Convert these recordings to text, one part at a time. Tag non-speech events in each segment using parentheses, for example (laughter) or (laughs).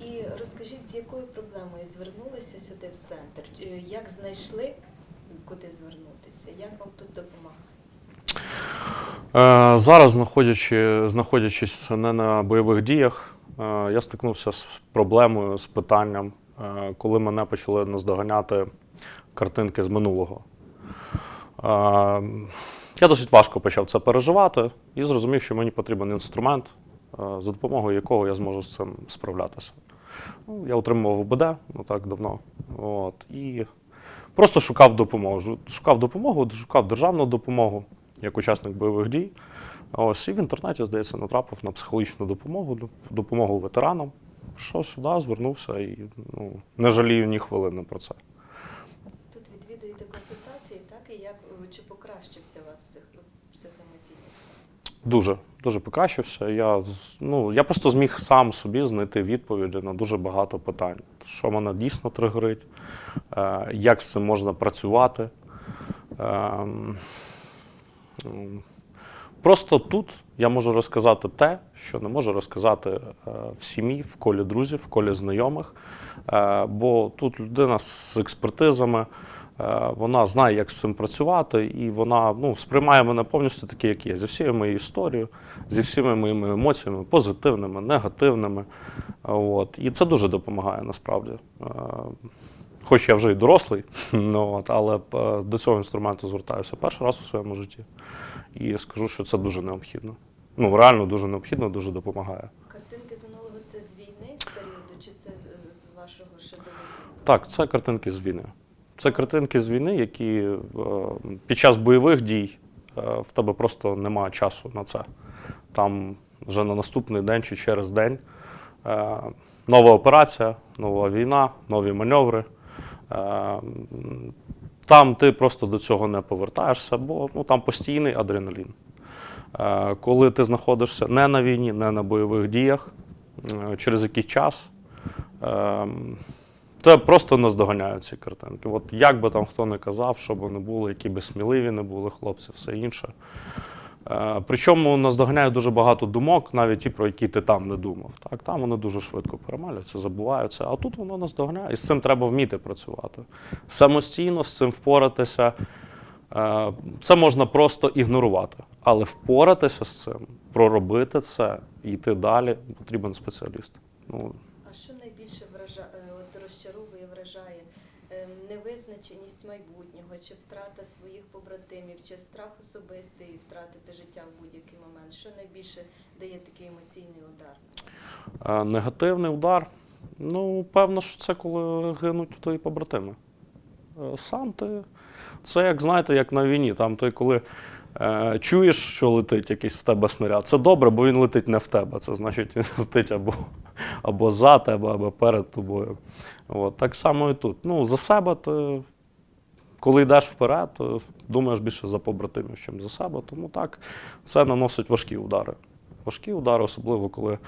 І розкажіть, з якою проблемою звернулися сюди в центр? Е, Як знайшли, куди звернутися? Як вам тут допомагає? Е, Зараз, знаходячи, знаходячись не на бойових діях, е, я стикнувся з проблемою, з питанням, коли мене почали наздоганяти картинки з минулого. Я досить важко почав це переживати і зрозумів, що мені потрібен інструмент, за допомогою якого я зможу з цим справлятися. Ну, Я отримував ОБД не так давно. От, і просто шукав допомогу. Шукав допомогу, шукав державну допомогу як учасник бойових дій. Ось і в інтернеті, здається, натрапив на психологічну допомогу, допомогу ветеранам. Прийшов сюди, звернувся і ну, не жалію ні хвилини про це. Тут відвідуєте консультації, так? І як е, чи покращився у вас псих, психоемоційний стан? Дуже, дуже покращився. Я, ну, я просто зміг сам собі знайти відповіді на дуже багато питань. Що мене дійсно тригерить, е, як з цим можна працювати. Ем, Просто тут я можу розказати те, що не можу розказати е, в сім'ї, в колі друзів, в колі знайомих. Е, Бо тут людина з експертизами, вона знає, як з цим працювати, і вона ну, сприймає мене повністю такий, як є, зі всією моєю історією, зі всіма моїми емоціями, позитивними, негативними. От. І це дуже допомагає насправді. Е, Хоч я вже й дорослий, (laughs) ну, але е, до цього інструменту звертаюся перший раз у своєму житті. І скажу, що це дуже необхідно. Ну, реально дуже необхідно, дуже допомагає. Картинки з минулого це з війни, з періоду, чи це з, з вашого ще до? Так, це картинки з війни. Це картинки з війни, які е, під час бойових дій е, в тебе просто немає часу на це. Там вже на наступний день чи через день е, нова операція, нова війна, нові маневри. Там ти просто до цього не повертаєшся, бо ну, там постійний адреналін. Коли ти знаходишся не на війні, не на бойових діях, через якийсь час. Це просто наздоганяють ці картинки. От як би там хто не казав, що б не було, які би сміливі не були хлопці, все інше. Е, Причому наздоганяють дуже багато думок, навіть ті, про які ти там не думав. Так, там вони дуже швидко перемалюються, забуваються. А тут воно наздоганяє. І з цим треба вміти працювати. Самостійно з цим впоратися. е, Це можна просто ігнорувати. Але впоратися з цим, проробити це йти далі, потрібен спеціаліст. Ну, А що найбільше вражає, от розчаровує, вражає? Ем, Невизначеність майбутнього, чи втрата своїх побратимів, чи страх особистий втратити життя в будь-який момент? Що найбільше дає такий емоційний удар? Негативний удар. Ну, певно, що це коли гинуть твої побратими. Е, Сам ти. Це як знаєте, як на війні. Там ти коли е, чуєш, що летить якийсь в тебе снаряд, це добре, бо він летить не в тебе. Це значить, він (laughs) летить або, або за тебе, або перед тобою. От, так само і тут. Ну, за себе ти, коли йдеш вперед, то думаєш більше за побратимів, ніж за себе. Тому так, це наносить важкі удари. Важкі удари, особливо коли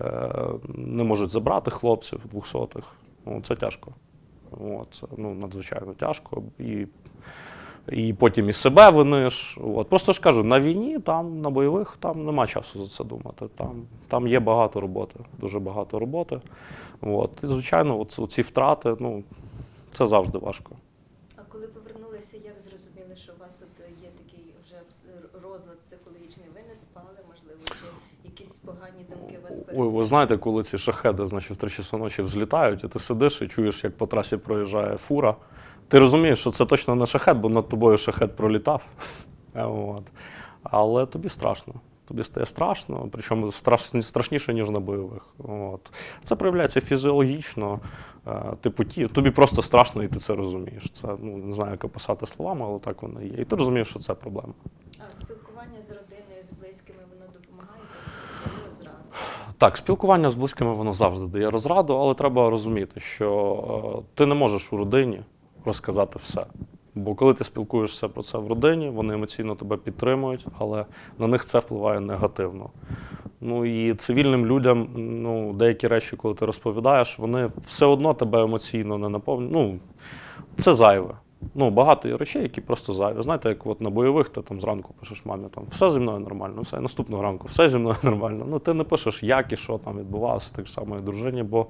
е, не можуть забрати хлопців двохсотих. Ну, це тяжко. От, це ну, надзвичайно тяжко. І, і потім і себе виниш. От. Просто ж кажу, на війні, там, на бойових, там нема часу за це думати. Там, там є багато роботи, дуже багато роботи. От. І, звичайно, от, ці втрати, ну, це завжди важко. А коли повернулися, як зрозуміли, що у вас от є такий вже пс- розлад психологічний? Ви не спали, можливо, чи якісь погані думки вас Ой, ви знаєте, коли ці шахеди, значить, в три часу ночі взлітають, і ти сидиш і чуєш, як по трасі проїжджає фура. Ти розумієш, що це точно не шахет, бо над тобою шахет пролітав. (laughs) От. Але тобі страшно. Тобі стає страшно, причому страшні- страшніше, ніж на бойових. От. Це проявляється фізіологічно. Е, Типу, ті, тобі просто страшно, і ти це розумієш. Це ну, не знаю, як описати словами, але так воно є. І ти розумієш, що це проблема. А спілкування з родиною, з близькими, воно допомагає досить дає розраду? Так, спілкування з близькими воно завжди дає розраду, але треба розуміти, що е, ти не можеш у родині розказати все. Бо коли ти спілкуєшся про це в родині, вони емоційно тебе підтримують, але на них це впливає негативно. Ну і цивільним людям, ну, деякі речі, коли ти розповідаєш, вони все одно тебе емоційно не наповнюють. Ну, це зайве. Ну, багато речей, які просто зайві. Знаєте, як от на бойових ти там зранку пишеш мамі, там все зі мною нормально, все, наступного ранку, все зі мною (laughs) нормально. Ну, ти не пишеш, як і що там відбувалося, так само і дружині, бо,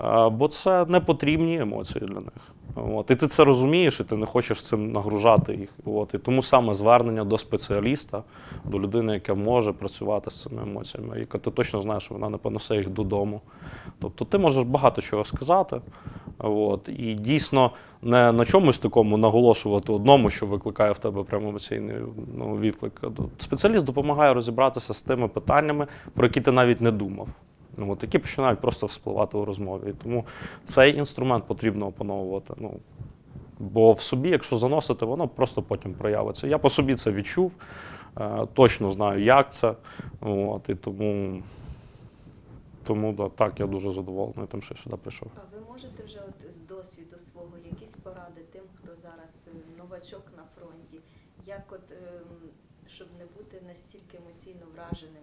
е, бо це не потрібні емоції для них. От. І ти це розумієш, і ти не хочеш цим нагружати їх. От. І тому саме звернення до спеціаліста, до людини, яка може працювати з цими емоціями, яка ти точно знаєш, що вона не понесе їх додому. Тобто ти можеш багато чого сказати. От. І дійсно не на чомусь такому наголошувати одному, що викликає в тебе прямо емоційний ну, відклик. Спеціаліст допомагає розібратися з тими питаннями, про які ти навіть не думав. Ну, от, які починають просто вспливати у розмові. І тому цей інструмент потрібно опановувати. Ну, бо в собі, якщо заносити, воно просто потім проявиться. Я по собі це відчув, е, точно знаю, як це. От, і тому, тому да, так, я дуже задоволений тим, що я сюди прийшов. А ви можете вже от з досвіду свого якісь поради тим, хто зараз е, новачок на фронті, як от ем, щоб не бути настільки емоційно враженим,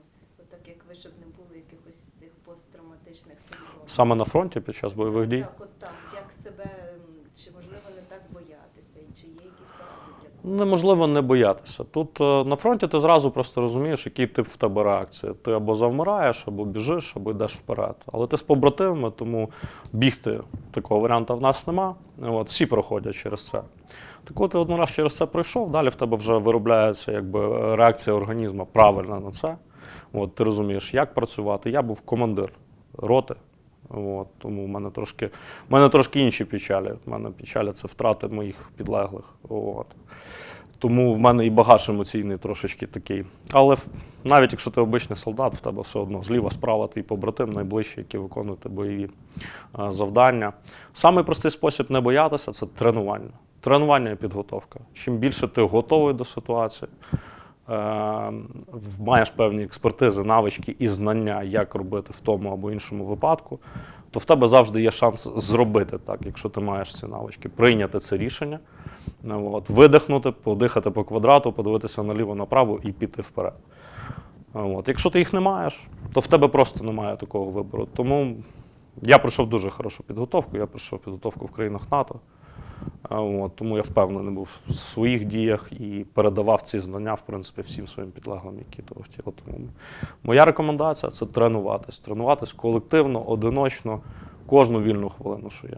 так як ви, щоб не було якихось цих посттравматичних синдромів? Саме на фронті під час бойових дій. Так, от так, як себе, ем, чи можливо не так боятися, і чи є якісь поради для? Неможливо не боятися. Тут е, на фронті ти зразу просто розумієш, який тип в тебе реакція. Ти або завмираєш, або біжиш, або йдеш вперед. Але ти з побратимами, тому бігти такого варіанту в нас нема. От, всі проходять через це. Так от ти один раз через це пройшов, далі в тебе вже виробляється якби, реакція організму правильна на це. От, ти розумієш, як працювати. Я був командир роти. От, тому в мене трошки, в мене трошки інші печалі. В мене печалі це втрати моїх підлеглих. От. Тому в мене і багаж емоційний трошечки такий. Але навіть якщо ти обичний солдат, в тебе все одно зліва, справа твій побратим найближчий, які виконують бойові завдання. Самий простий спосіб не боятися це тренування. Тренування і підготовка. Чим більше ти готовий до ситуації, маєш певні експертизи, навички і знання, як робити в тому або іншому випадку, то в тебе завжди є шанс зробити так, якщо ти маєш ці навички, прийняти це рішення, ну, от, видихнути, подихати по квадрату, подивитися наліво направо і піти вперед. От. Якщо ти їх не маєш, то в тебе просто немає такого вибору. Тому я пройшов дуже хорошу підготовку, я пройшов підготовку в країнах НАТО. От, тому я впевнений був в своїх діях і передавав ці знання, в принципі, всім своїм підлеглим, які того хотіли. Тому моя рекомендація це тренуватись. Тренуватись колективно, одиночно, кожну вільну хвилину, що є.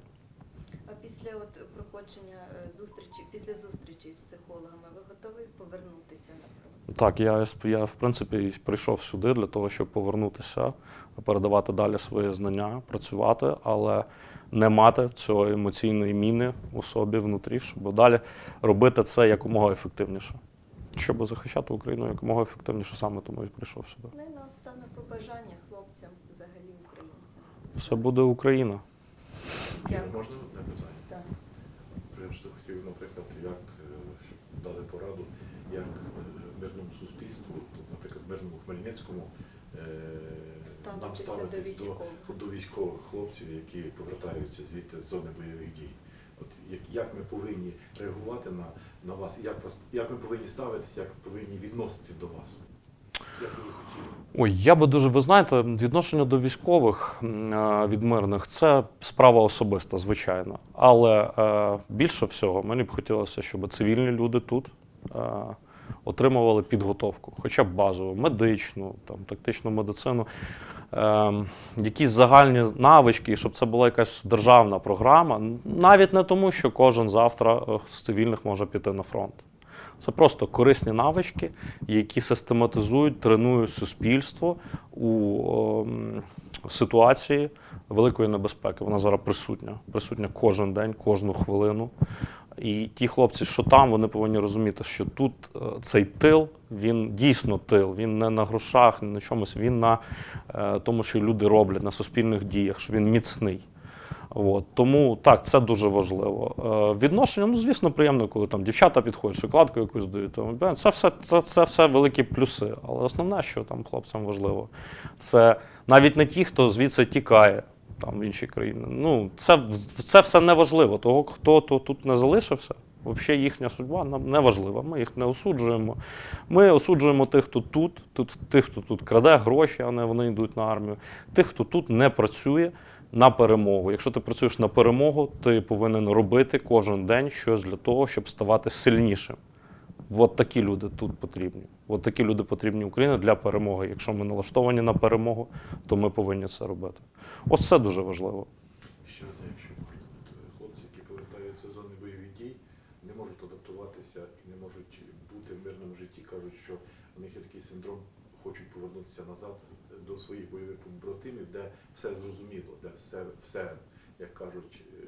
Ви повернутися на фронт? Так, я, я в принципі прийшов сюди для того, щоб повернутися, передавати далі свої знання, працювати, але не мати цього емоційної міни у собі внутрі, щоб далі робити це якомога ефективніше. Щоб захищати Україну якомога ефективніше, саме тому і прийшов сюди. Ну і наостанок побажання хлопцям, взагалі українцям. Все буде Україна. Дякую. Можна одне питання? Так. Прям що хотів, наприклад, як дали пораду, як е, мирному суспільству, наприклад, в мирному Хмельницькому, е, нам до ставитись до, військових. до військових хлопців, які повертаються звідти з зони бойових дій. От як, як ми повинні реагувати на, на вас, як вас, як ми повинні ставитись, як ми повинні відноситись до вас? Як би ви хотіли? Ой, я би дуже, ви знаєте, відношення до військових е, від мирних це справа особиста, звичайно. Але е, більше всього мені б хотілося, щоб цивільні люди тут е, отримували підготовку, хоча б базову, медичну, там, тактичну медицину, е, якісь загальні навички, щоб це була якась державна програма. Навіть не тому, що кожен завтра е, з цивільних може піти на фронт. Це просто корисні навички, які систематизують, тренують суспільство у ем, ситуації великої небезпеки. Вона зараз присутня, присутня кожен день, кожну хвилину. І ті хлопці, що там, вони повинні розуміти, що тут е, цей тил, він дійсно тил, він не на грошах, не на чомусь, він на е, тому, що люди роблять, на суспільних діях, що він міцний. От, тому так, це дуже важливо. Е, відношення, ну звісно, приємно, коли там дівчата підходять, шоколадку якусь дають. Там, це, все, це, це все великі плюси. Але основне, що там хлопцям важливо, це навіть не ті, хто звідси тікає там, в інші країни. Ну, це, це все не важливо. Того, хто то, тут не залишився, взагалі їхня судьба нам не важлива. Ми їх не осуджуємо. Ми осуджуємо тих, хто тут, тут, тих, хто тут краде гроші, а не вони йдуть на армію, тих, хто тут не працює на перемогу. Якщо ти працюєш на перемогу, ти повинен робити кожен день щось для того, щоб ставати сильнішим. От такі люди тут потрібні. От такі люди потрібні Україні для перемоги. Якщо ми налаштовані на перемогу, то ми повинні це робити. Ось це дуже важливо. Ще одне, якщо хлопці, які повертаються з зони бойових дій, не можуть адаптуватися і не можуть бути в мирному житті. Кажуть, що у них є такий синдром, хочуть повернутися назад до своїх бойових побратимів, де все зрозуміло, де все, все як кажуть, е,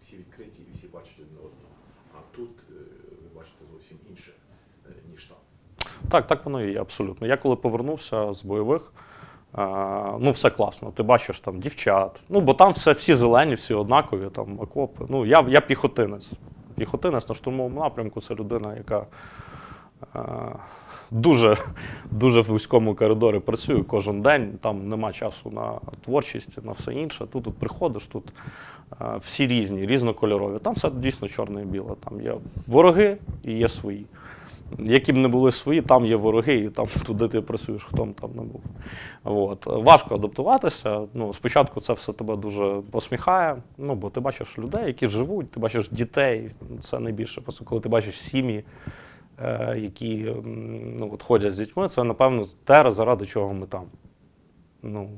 всі відкриті і всі бачать одне одного. А тут е, ви бачите зовсім інше, е, ніж там. Так, так воно і є, абсолютно. Я коли повернувся з бойових, ну все класно. Ти бачиш там дівчат. Ну, бо там все, всі зелені, всі однакові, там окопи. Ну, я, я піхотинець. Піхотинець на штурмовому напрямку це людина, яка дуже, дуже в вузькому коридорі працює кожен день. Там нема часу на творчість, на все інше. Тут, тут приходиш, тут е, всі різні, різнокольорові. Там все дійсно чорне і біле. Там є вороги і є свої. Які б не були свої, там є вороги, і там (laughs) туди ти працюєш, хто б там не був. От. Важко адаптуватися. Ну, спочатку це все тебе дуже посміхає, ну, бо ти бачиш людей, які живуть, ти бачиш дітей. Це найбільше. Коли ти бачиш сім'ї, які ну, от ходять з дітьми, це, напевно, те, заради чого ми там. Ну,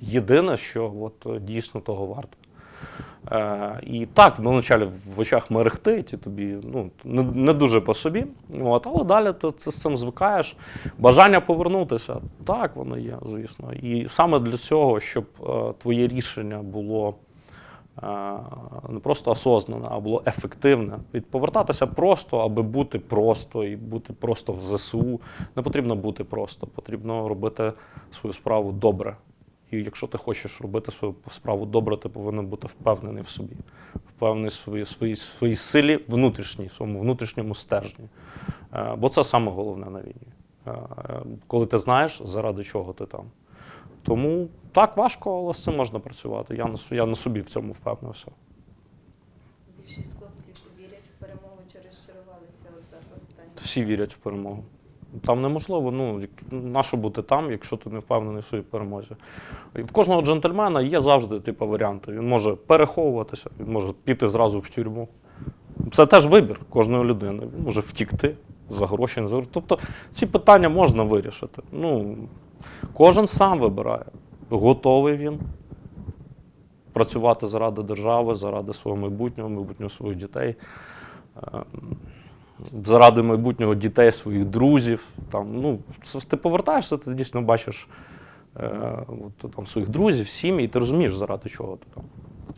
єдине, що от, дійсно того варто. Е, і так, вначалі в очах мерехтить, і тобі ну, не, не дуже по собі. От, але далі ти, ти з цим звикаєш. Бажання повернутися, так, воно є, звісно. І саме для цього, щоб е, твоє рішення було е, не просто осознане, а було ефективне. Від повертатися просто, аби бути просто і бути просто в ЗСУ. Не потрібно бути просто, потрібно робити свою справу добре. І якщо ти хочеш робити свою справу добре, ти повинен бути впевнений в собі, впевнений в своїй, своїй, своїй силі внутрішній, своєму внутрішньому стержні. Е, Бо це саме головне на війні. Е, Коли ти знаєш, заради чого ти там. Тому так важко, але з цим можна працювати. Я на, я на собі в цьому впевнився. Більшість хлопців вірять в перемогу чи розчарувалися от за останні. Всі вірять в перемогу. Там неможливо, ну, нащо бути там, якщо ти не впевнений в своїй перемозі. В кожного джентльмена є завжди типу, варіанти. Він може переховуватися, він може піти зразу в тюрму. Це теж вибір кожної людини. Він може втікти за гроші, за гроші. Тобто ці питання можна вирішити. Ну, кожен сам вибирає, готовий він працювати заради держави, заради свого майбутнього, майбутнього своїх дітей. Ем, заради майбутнього дітей, своїх друзів. Там, ну, ти повертаєшся, ти дійсно бачиш е, там, своїх друзів, сім'ї, і ти розумієш, заради чого ти там.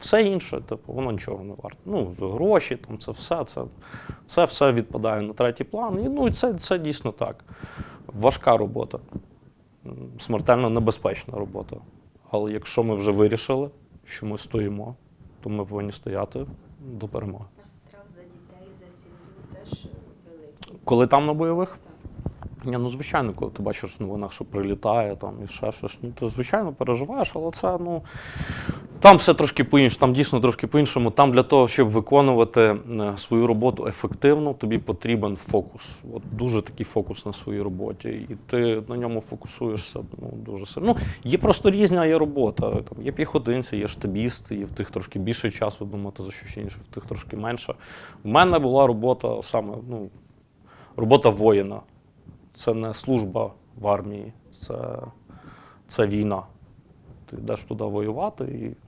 Все інше, типу, воно нічого не варто. Ну, гроші, там, це все, це, це все відпадає на третій план. І, ну, це, це дійсно так. Важка робота, смертельно небезпечна робота. Але якщо ми вже вирішили, що ми стоїмо, то ми повинні стояти до перемоги. А страх за дітей, за сім'ю теж великий. Коли там на бойових. Ні, ну звичайно, коли ти бачиш в новинах, що прилітає там і ще щось, ну ти звичайно переживаєш, але це ну там все трошки по-іншому, там дійсно трошки по-іншому. Там для того, щоб виконувати е, свою роботу ефективно, тобі потрібен фокус. От дуже такий фокус на своїй роботі. І ти на ньому фокусуєшся ну, дуже сильно. Ну, є просто різна є робота. Там є піхотинці, є штабісти, є в тих трошки більше часу думати за щось інше, в тих трошки менше. У мене була робота саме, ну, робота воїна. Це не служба в армії, це, це війна. Ти йдеш туди воювати, і,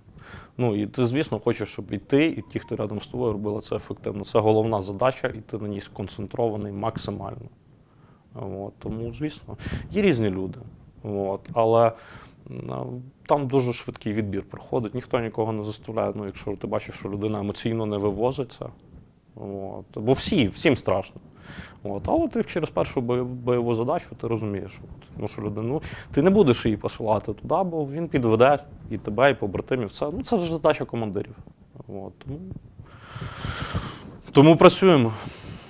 ну, і ти, звісно, хочеш, щоб і ти, і ті, хто рядом з тобою робили це ефективно. Це головна задача, і ти на ній сконцентрований максимально. От, тому, звісно, є різні люди. От, але там дуже швидкий відбір проходить, ніхто нікого не заставляє. Ну, якщо ти бачиш, що людина емоційно не вивозиться. От, бо всі, всім страшно. От, але ти через першу бойову задачу ти розумієш, от, ну, що людину, ти не будеш її посилати туди, бо він підведе і тебе, і побратимів. Це, ну, це вже задача командирів. От, тому, тому працюємо.